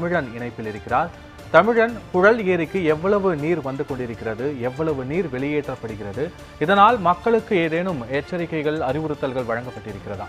தமிழன் இணைப்பில் இருக்கிறார். தமிழன் புழல் ஏரிக்கு எவ்வளவு நீர் வந்து கொண்டிருக்கிறது எவ்வளவு நீர் வெளியேற்றப்படுகிறது இதனால் மக்களுக்கு ஏதேனும் எச்சரிக்கைகள் அறிவுறுத்தல்கள் வழங்கப்பட்டிருக்கிறதா?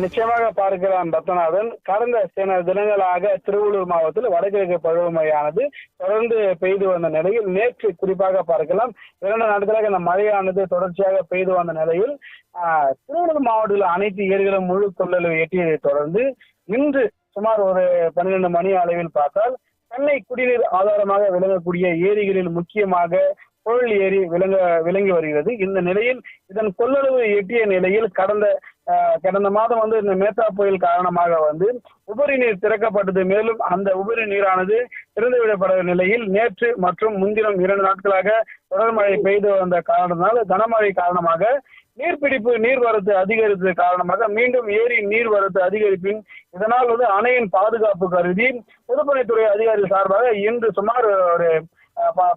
நிச்சயமாக பார்க்கிறான் பத்மநாதன். கடந்த சில தினங்களாக திருவள்ளூர் மாவட்டத்தில் வடகிழக்கு பருவமழையானது தொடர்ந்து பெய்து வந்த நிலையில் நேற்று குறிப்பாக பார்க்கலாம். இரண்டு நாட்களாக இந்த மழையானது தொடர்ச்சியாக பெய்து வந்த நிலையில் ஆஹ், திருவள்ளூர் மாவட்டத்தில் அனைத்து ஏரிகளும் முழு கொள்ளளவு எட்டியதை தொடர்ந்து இன்று சுமார் ஒரு பன்னிரண்டு மணி அளவில் பார்த்தால் சென்னை குடிநீர் ஆதாரமாக விளங்கக்கூடிய ஏரிகளில் முக்கியமாக பொருள் ஏரி விளங்க விளங்கி வருகிறது. இந்த நிலையில் இதன் கொள்ளளவு எட்டிய நிலையில் கடந்த கடந்த மாதம் வந்து இந்த மேத்தா புயல் காரணமாக வந்து உபரி நீர் திறக்கப்பட்டது. மேலும் அந்த உபரி நீரானது திறந்துவிடப்பட நிலையில் நேற்று மற்றும் முன்தினம் இரண்டு நாட்களாக தொடர் மழை பெய்து வந்த காரணத்தினால் கனமழை காரணமாக நீர்பிடிப்பு நீர்வரத்து அதிகரித்தது காரணமாக மீண்டும் ஏரி நீர்வரத்து அதிகரிப்பின் இதனால் வந்து அணையின் பாதுகாப்பு கருதி பொதுப்பணித்துறை அதிகாரி சார்பாக இன்று சுமார் ஒரு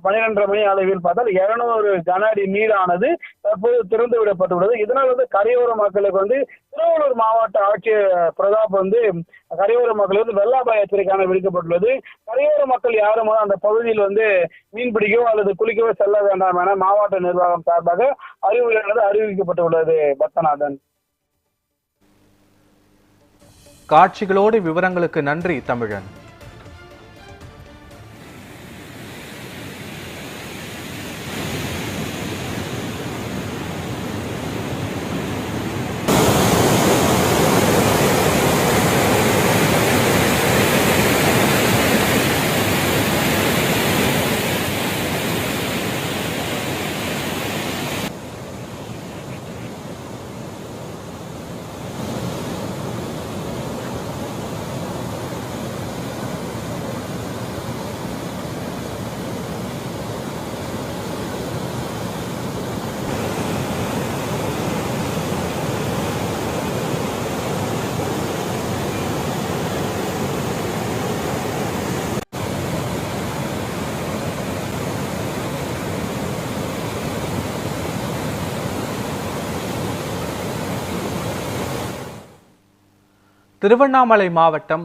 பனிரெண்டரை மணி அளவில் பார்த்தால் இருநூறு கன அடி நீரானது தற்போது திறந்து விடப்பட்டுள்ளது இதனால் வந்து கரையோர மக்களுக்கு வந்து திருவள்ளூர் மாவட்ட ஆட்சியர் பிரதாப் வந்து கரையோர மக்கள் வந்து வெள்ளாபாய எச்சரிக்கையான விடுக்கப்பட்டுள்ளது. கரையோர மக்கள் யாரும் அந்த பகுதியில் வந்து மீன் பிடிக்கவோ அல்லது குளிக்கவோ செல்ல வேண்டாம் என மாவட்ட நிர்வாகம் சார்பாக அறிவுரையானது அறிவிக்கப்பட்டுள்ளது. பத்மநாதன். காட்சிகளோடு விவரங்களுக்கு நன்றி தமிழன். திருவண்ணாமலை மாவட்டம்